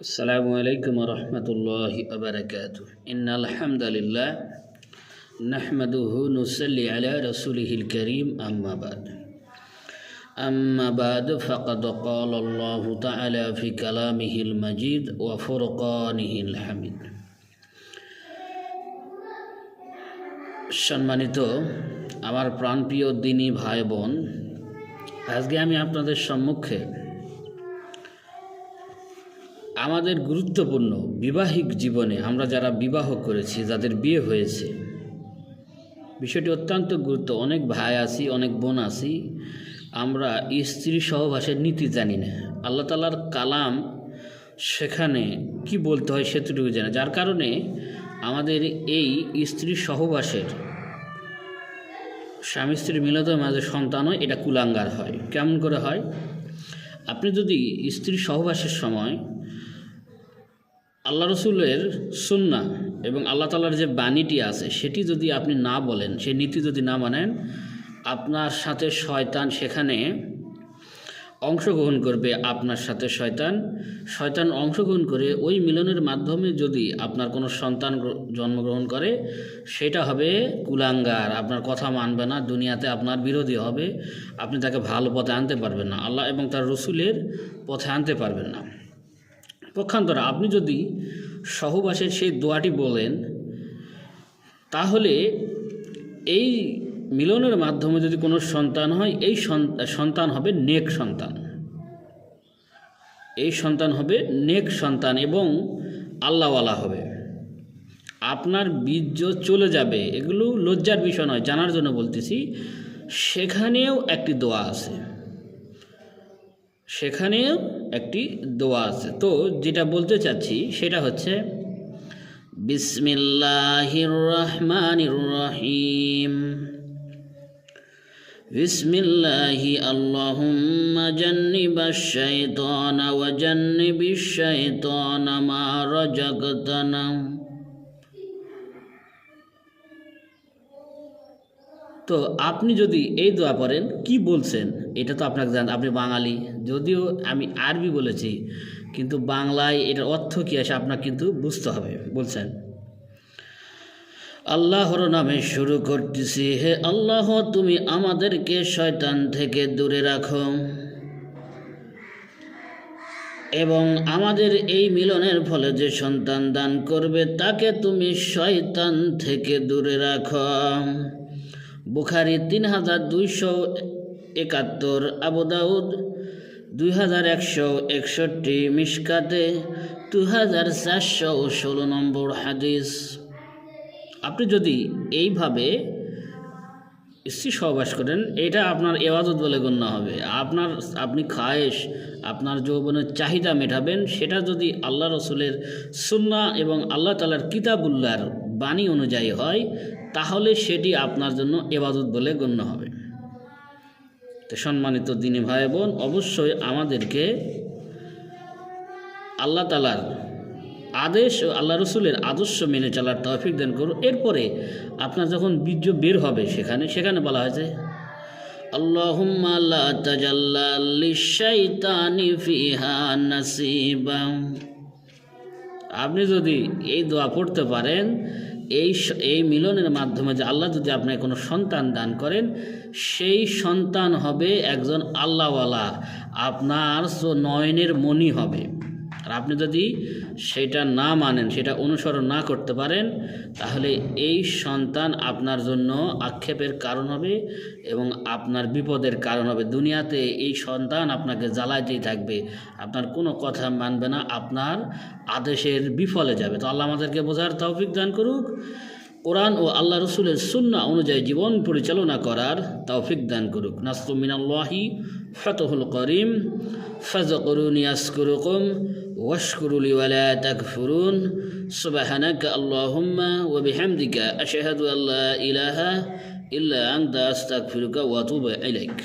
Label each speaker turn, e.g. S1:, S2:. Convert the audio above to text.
S1: السلام عليكم ورحمة الله وبركاته إن الحمد لله نحمده نصلي على رسوله الكريم أما بعد أما بعد فقد قال الله تعالى في كلامه المجيد وفرقانه الحميد সম্মানিত আমার প্রাণপ্রিয় দিনী ভাই বোন আজকে আমি আপনাদের সম্মুখে আমাদের গুরুত্বপূর্ণ বিবাহিক জীবনে আমরা যারা বিবাহ করেছি, যাদের বিয়ে হয়েছে, বিষয়টি অত্যন্ত গুরুত্ব। অনেক ভাই আছি, অনেক বোন আছি, আমরা স্ত্রী সহবাসের নীতি জানি না। আল্লাহ তালার কালাম সেখানে কি বলতে হয় সেটুকু জানে যার কারণে আমাদের এই স্ত্রী সহবাসের, স্বামী স্ত্রীর মিলতের মাঝে সন্তান হয়, এটা কুলাঙ্গার হয়। কেমন করে হয়? আপনি যদি স্ত্রী সহবাসের সময় আল্লাহ রসুলের সুন্না এবং আল্লাহ তালার যে বাণীটি আছে, সেটি যদি আপনি না বলেন সেই নীতি যদি না মানেন, আপনার সাথে শয়তান সেখানে অংশগ্রহণ করবে, আপনার সাথে শয়তান শয়তান অংশগ্রহণ করে ওই মিলনের মাধ্যমে যদি আপনার কোনো সন্তান জন্মগ্রহণ করে, সেটা হবে কুলাঙ্গার। আপনার কথা মানবে না, দুনিয়াতে আপনার বিরোধী হবে, আপনি তাকে ভালো পথে আনতে পারবেন না। আল্লাহ এবং তার রসুলের পথে আনতে পারবেন না। পক্ষান্তরে আপনি যদি সহবাসের সেই দোয়াটি বলেন, তাহলে এই মিলনের মাধ্যমে যদি কোনো সন্তান হয়, এই সন- সন্তান হবে নেক সন্তান। এই সন্তান হবে নেক সন্তান এবং আল্লাহওয়ালা হবে। আপনার বীর্য চলে যাবে, এগুলো লজ্জার বিষয় নয়, জানার জন্য বলতেছি, সেখানেও একটি দোয়া আছে। সেখানেও একটি দোয়া আছে তো যেটা বলতে চাচ্ছি সেটা হচ্ছে বিসমিল্লাহির রহমানির রহিম بسم الله اللهم جنب الشيطان وجنب الشيطان ما رزقتنا তো আপনি যদি এই দোয়া পড়েন, কি বলছেন? এটা তো আপনাকে জান আপনি বাঙালি। যদিও আমি আরবি বলেছি, কিন্তু বাংলায় এটার অর্থ কী আছে আপনাকে কিন্তু বুঝতে হবে। বলছেন, আল্লাহর নামে শুরু করতেছি। হে আল্লাহ, তুমি আমাদেরকে শয়তান থেকে দূরে রাখো। এবং আমাদের এই মিলনের ফলে যে সন্তান দান করবে, তাকে তুমি শয়তান থেকে দূরে রাখো। বুখারি তিন হাজার দুইশো একাত্তর আবুদাউদ দুই হাজার একশো একষট্টি মিসকাতে দু হাজার চারশো ষোলো নম্বর হাদিস। আপনি যদি এইভাবে স্ত্রী সহবাস করেন, এটা আপনার এবাদত বলে গণ্য হবে। আপনার, আপনি খায়েশ, আপনার যৌবনের চাহিদা মেটাবেন, সেটা যদি আল্লাহ রসুলের সুন্না এবং আল্লাহ তালার কিতাবুল্লার বাণী অনুযায়ী হয়, তাহলে সেটি আপনার জন্য এবাদত বলে গণ্য হবে। তো সম্মানিত দিনী ভাই বোন অবশ্যই আমাদেরকে আল্লাহ তালার আদেশ ও আল্লাহ রসুলের আদর্শ মেনে চলার তৌফিক দান করুন। এরপরে আপনার যখন বীর্য বের হবে সেখানে সেখানে বলা হয়েছে, আল্লাহুম্মা লা তাজাল্লা লিশাইতানি ফিহা নাসিবা আপনি যদি এই দোয়া পড়তে পারেন, এই এই মিলনের মাধ্যমে যে আল্লাহ যদি আপনাকে কোনো সন্তান দান করেন, সেই সন্তান হবে একজন আল্লাহওয়ালা আপনার নয়নের মনি হবে। আর আপনি যদি সেটা না মানেন, সেটা অনুসরণ না করতে পারেন, তাহলে এই সন্তান আপনার জন্য আক্ষেপের কারণ হবে এবং আপনার বিপদের কারণ হবে। দুনিয়াতে এই সন্তান আপনাকে জ্বালাইতেই থাকবে। আপনার কোনো কথা মানবে না, আপনার আদেশের বিফলে যাবে। তো আল্লাহ আমাদেরকে বোঝার তৌফিক দান করুক। কোরআন ও আল্লাহ রসুলের সুন্না অনুযায়ী জীবন পরিচালনা করার তৌফিক দান করুক। নাস্তু মিনাল্লাহি ফতহুল করিম। ফাজকরুনি আসকুরুকুম ওয়াশকুরুলি ওয়ালা তাকফুরুন। সুবহানাকা আল্লাহুম্মা ওয়া বিহামদিকা আশহাদু আল্লা ইলাহা ইল্লা আনতা। আস্তাগফিরুকা ওয়া আতুবু ইলাইক।